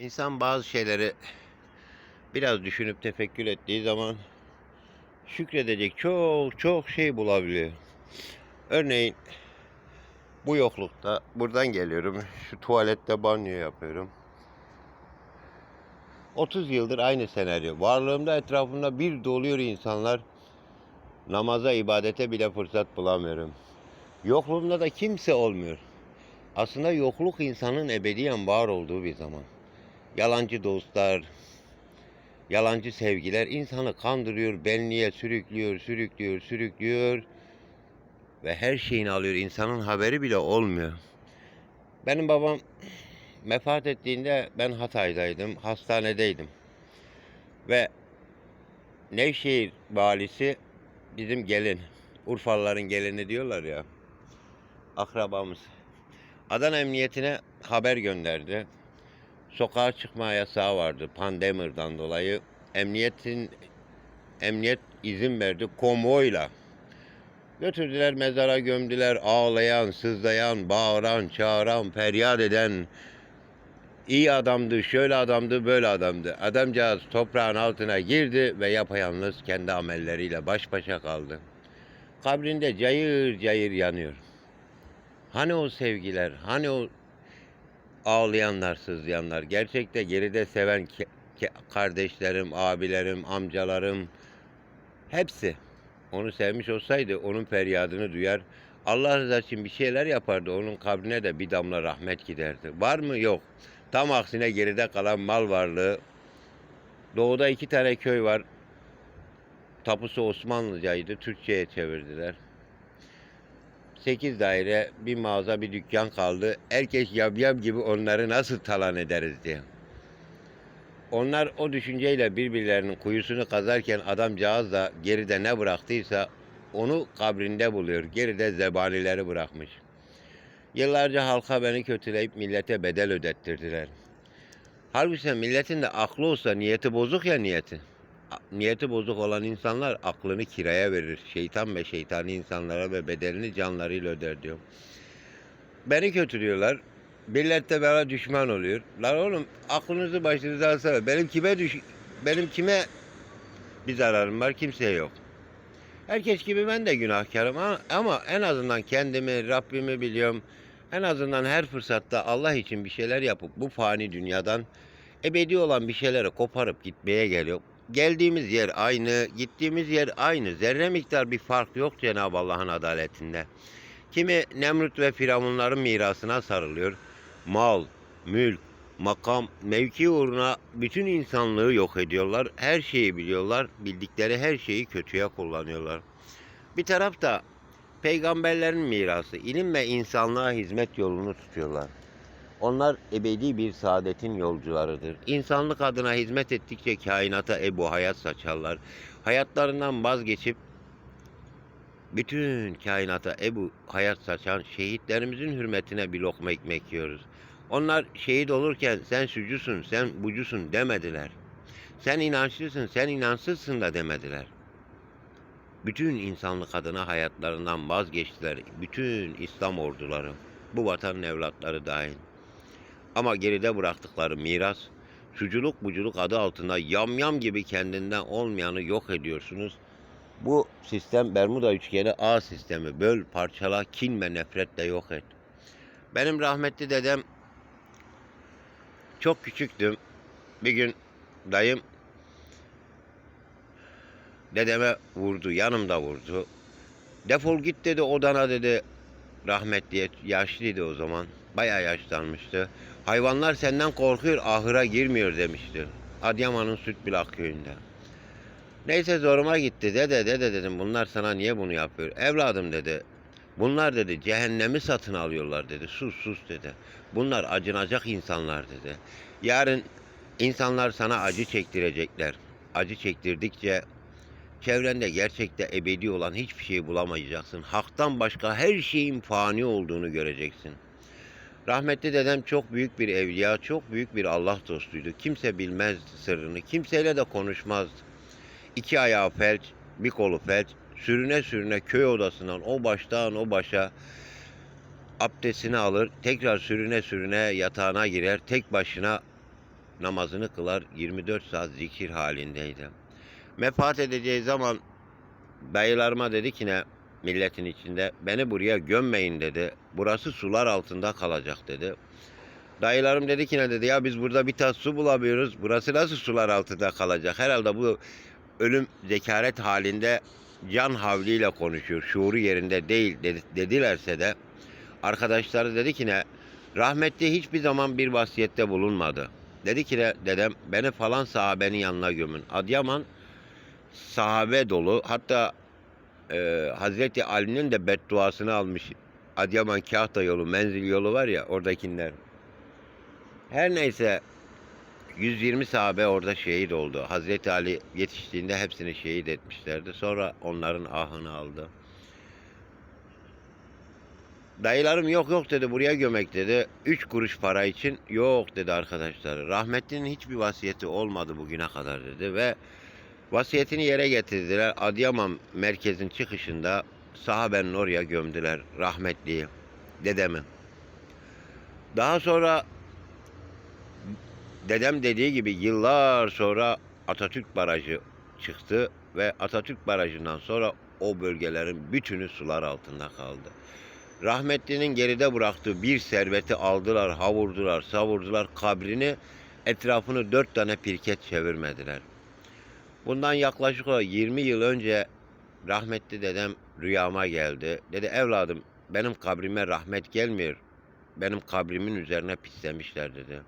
İnsan bazı şeyleri biraz düşünüp tefekkür ettiği zaman şükredecek çok çok şey bulabiliyor. Örneğin bu yoklukta buradan geliyorum. Şu tuvalette banyo yapıyorum. 30 yıldır aynı senaryo. Varlığımda etrafımda bir doluyor insanlar. Namaza, ibadete bile fırsat bulamıyorum. Yokluğumda da kimse olmuyor. Aslında yokluk insanın ebediyen var olduğu bir zaman. Yalancı dostlar, yalancı sevgiler insanı kandırıyor, benliğe sürüklüyor, sürüklüyor, sürüklüyor ve her şeyini alıyor. İnsanın haberi bile olmuyor. Benim babam vefat ettiğinde ben Hatay'daydım, hastanedeydim. Ve Nevşehir valisi bizim gelin, Urfalıların gelini diyorlar ya, akrabamız. Adana Emniyetine haber gönderdi. Sokağa çıkma yasağı vardı pandemiden dolayı. Emniyetin emniyet izin verdi konvoyla. Götürdüler mezara gömdüler ağlayan, sızlayan, bağıran, çağıran, feryat eden iyi adamdı, şöyle adamdı, böyle adamdı. Adamcağız toprağın altına girdi ve yapayalnız kendi amelleriyle baş başa kaldı. Kabrinde cayır cayır yanıyor. Hani o sevgiler, hani o ağlayanlar, sızlayanlar, gerçekte geride seven kardeşlerim, abilerim, amcalarım hepsi onu sevmiş olsaydı onun feryadını duyar. Allah rızası için bir şeyler yapardı. Onun kabrine de bir damla rahmet giderdi. Var mı? Yok. Tam aksine geride kalan mal varlığı. Doğuda iki tane köy var. Tapusu Osmanlıcaydı. Türkçe'ye çevirdiler. 8 daire, bir mağaza, bir dükkan kaldı. Herkes yabyam gibi onları nasıl talan ederiz diye. Onlar o düşünceyle birbirlerinin kuyusunu kazarken adamcağız da geride ne bıraktıysa onu kabrinde buluyor. Geride zebanileri bırakmış. Yıllarca halka beni kötüleyip millete bedel ödettirdiler. Halbuki milletin de aklı olsa niyeti bozuk ya niyeti. Niyeti bozuk olan insanlar aklını kiraya verir. Şeytan ve şeytani insanlara ve bedelini canlarıyla öder diyor. Beni kötülüyorlar. Millet de bana düşman oluyor. Lan oğlum aklınızı başınıza alsana. Benim kime düş benim kime bir zararım var kimseye yok. Herkes gibi ben de günahkarım ama, en azından kendimi, Rabbimi biliyorum. En azından her fırsatta Allah için bir şeyler yapıp bu fani dünyadan ebedi olan bir şeyleri koparıp gitmeye geliyor. Geldiğimiz yer aynı, gittiğimiz yer aynı. Zerre miktar bir fark yok Cenab-ı Allah'ın adaletinde. Kimi Nemrut ve Firavunların mirasına sarılıyor. Mal, mülk, makam, mevki uğruna bütün insanlığı yok ediyorlar. Her şeyi biliyorlar. Bildikleri her şeyi kötüye kullanıyorlar. Bir tarafta peygamberlerin mirası, ilim ve insanlığa hizmet yolunu tutuyorlar. Onlar ebedi bir saadetin yolcularıdır. İnsanlık adına hizmet ettikçe kainata ebu hayat saçarlar. Hayatlarından vazgeçip bütün kainata ebu hayat saçan şehitlerimizin hürmetine bir lokma ekmek yiyoruz. Onlar şehit olurken sen şucusun, sen bucusun demediler. Sen inançlısın, sen inançsızsın da demediler. Bütün insanlık adına hayatlarından vazgeçtiler. Bütün İslam orduları, bu vatanın evlatları dahil. Ama geride bıraktıkları miras, suculuk buculuk adı altında yamyam gibi kendinden olmayanı yok ediyorsunuz. Bu sistem Bermuda üçgeni A sistemi. Böl, parçala, kin ve nefretle yok et. Benim rahmetli dedem çok küçüktüm. Bir gün dayım dedeme vurdu, yanımda vurdu. Defol git dedi odana dedi. Rahmetliye yaşlıydı o zaman. Bayağı yaşlanmıştı. Hayvanlar senden korkuyor, ahıra girmiyor demişti. Adıyaman'ın Sütbülak köyünde. Neyse zoruma gitti. Dede dede dedim bunlar sana niye bunu yapıyor? Evladım dedi. Bunlar dedi cehennemi satın alıyorlar dedi. Sus sus dedi. Bunlar acınacak insanlar dedi. Yarın insanlar sana acı çektirecekler. Acı çektirdikçe çevrende gerçekte ebedi olan hiçbir şey bulamayacaksın. Haktan başka her şeyin fani olduğunu göreceksin. Rahmetli dedem çok büyük bir evliya, çok büyük bir Allah dostuydu. Kimse bilmezdi sırrını, kimseyle de konuşmazdı. İki ayağı felç, bir kolu felç, sürüne sürüne köy odasından o baştan o başa abdestini alır, tekrar sürüne sürüne yatağına girer, tek başına namazını kılar 24 saat zikir halindeydi. Mefat edeceği zaman dayılarıma dedi ki ne milletin içinde beni buraya gömmeyin dedi. Burası sular altında kalacak dedi. Dayılarım dedi ki ne dedi ya biz burada bir tas su bulamıyoruz. Burası nasıl sular altında kalacak? Herhalde bu ölüm zekaret halinde can havliyle konuşuyor. Şuuru yerinde değil dedi- dedilerse de arkadaşları dedi ki ne rahmetli hiçbir zaman bir vasiyette bulunmadı. Dedi ki ne dedem beni falan sahabenin yanına gömün. Adıyaman sahabe dolu. Hatta e, Hazreti Ali'nin de bedduasını almış. Adıyaman Kahta yolu, menzil yolu var ya oradakiler. Her neyse 120 sahabe orada şehit oldu. Hazreti Ali yetiştiğinde hepsini şehit etmişlerdi. Sonra onların ahını aldı. Dayılarım yok yok dedi buraya gömek dedi. Üç kuruş para için yok dedi arkadaşları. Rahmetlinin hiçbir vasiyeti olmadı bugüne kadar dedi ve vasiyetini yere getirdiler. Adıyaman merkezin çıkışında sahabenin oraya gömdüler rahmetliyi, dedemi. Daha sonra dedem dediği gibi yıllar sonra Atatürk Barajı çıktı ve Atatürk Barajı'ndan sonra o bölgelerin bütünü sular altında kaldı. Rahmetlinin geride bıraktığı bir serveti aldılar, havurdular, savurdular kabrini, etrafını dört tane pirket çevirmediler. Bundan yaklaşık olarak 20 yıl önce rahmetli dedem rüyama geldi. Dedi evladım benim kabrime rahmet gelmiyor. Benim kabrimin üzerine pislemişler dedi.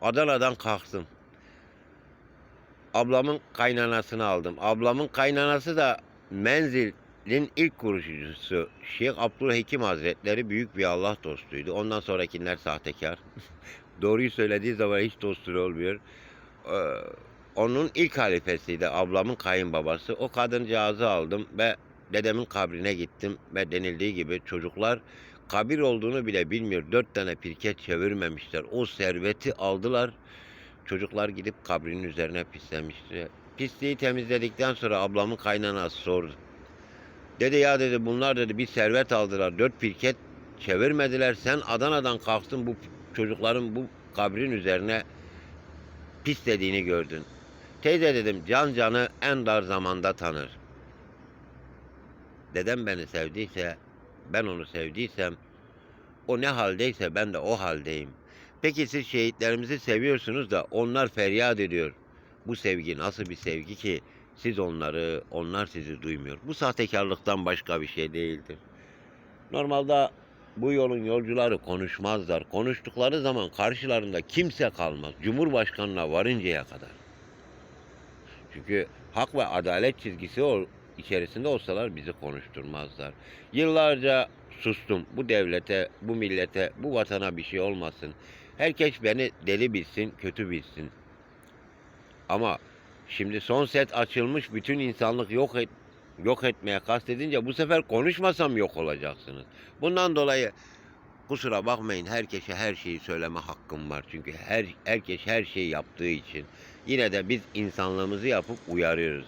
Adana'dan kalktım. Ablamın kaynanasını aldım. Ablamın kaynanası da menzilin ilk kurucusu Şeyh Abdülhakim Hazretleri büyük bir Allah dostuydu. Ondan sonrakiler sahtekar. Doğruyu söylediği zaman hiç dostları olmuyor. Ee, onun ilk halifesiydi ablamın kayınbabası. O kadıncağızı aldım ve dedemin kabrine gittim ve denildiği gibi çocuklar kabir olduğunu bile bilmiyor. Dört tane pirket çevirmemişler. O serveti aldılar. Çocuklar gidip kabrinin üzerine pislemişti. Pisliği temizledikten sonra ablamın kaynanası sordu. Dedi ya dedi bunlar dedi bir servet aldılar. Dört pirket çevirmediler. Sen Adana'dan kalktın bu çocukların bu kabrin üzerine pislediğini gördün. Teyze dedim can canı en dar zamanda tanır. Dedem beni sevdiyse, ben onu sevdiysem, o ne haldeyse ben de o haldeyim. Peki siz şehitlerimizi seviyorsunuz da onlar feryat ediyor. Bu sevgi nasıl bir sevgi ki siz onları, onlar sizi duymuyor. Bu sahtekarlıktan başka bir şey değildir. Normalde bu yolun yolcuları konuşmazlar. Konuştukları zaman karşılarında kimse kalmaz. Cumhurbaşkanına varıncaya kadar. Çünkü hak ve adalet çizgisi içerisinde olsalar bizi konuşturmazlar. Yıllarca sustum. Bu devlete, bu millete, bu vatana bir şey olmasın. Herkes beni deli bilsin, kötü bilsin. Ama şimdi son set açılmış bütün insanlık yok et, yok etmeye kastedince bu sefer konuşmasam yok olacaksınız. Bundan dolayı kusura bakmayın herkese her şeyi söyleme hakkım var. Çünkü her herkes her şeyi yaptığı için yine de biz insanlığımızı yapıp uyarıyoruz.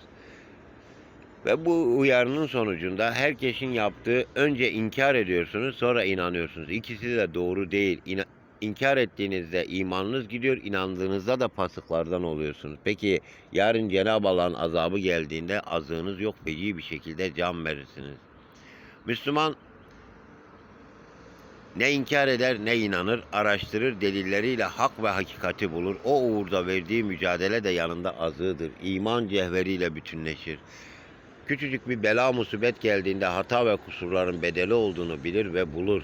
Ve bu uyarının sonucunda herkesin yaptığı önce inkar ediyorsunuz sonra inanıyorsunuz. İkisi de doğru değil. İna- inkar ettiğinizde imanınız gidiyor, inandığınızda da pasıklardan oluyorsunuz. Peki yarın Cenab-ı Allah'ın azabı geldiğinde azığınız yok feci bir şekilde can verirsiniz. Müslüman ne inkar eder ne inanır, araştırır, delilleriyle hak ve hakikati bulur. O uğurda verdiği mücadele de yanında azığıdır. İman cevheriyle bütünleşir. Küçücük bir bela musibet geldiğinde hata ve kusurların bedeli olduğunu bilir ve bulur.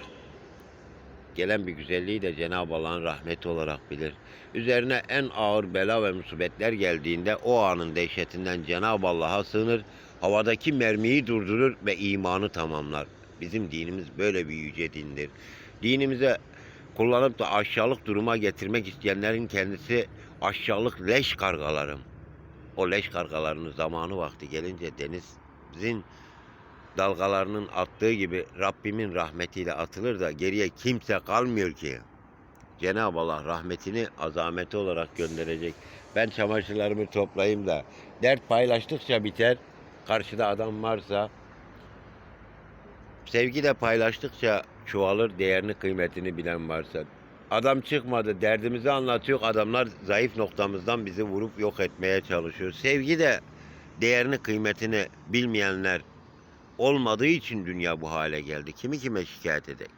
Gelen bir güzelliği de Cenab-ı Allah'ın rahmeti olarak bilir. Üzerine en ağır bela ve musibetler geldiğinde o anın dehşetinden Cenab-ı Allah'a sığınır, havadaki mermiyi durdurur ve imanı tamamlar. Bizim dinimiz böyle bir yüce dindir. Dinimize kullanıp da aşağılık duruma getirmek isteyenlerin kendisi aşağılık leş kargalarım. O leş kargalarının zamanı vakti gelince denizin dalgalarının attığı gibi Rabbimin rahmetiyle atılır da geriye kimse kalmıyor ki. Cenab-ı Allah rahmetini azameti olarak gönderecek. Ben çamaşırlarımı toplayayım da dert paylaştıkça biter. Karşıda adam varsa sevgi de paylaştıkça çoğalır değerini kıymetini bilen varsa. Adam çıkmadı. Derdimizi anlatıyor. Adamlar zayıf noktamızdan bizi vurup yok etmeye çalışıyor. Sevgi de değerini, kıymetini bilmeyenler olmadığı için dünya bu hale geldi. Kimi kime şikayet edecek?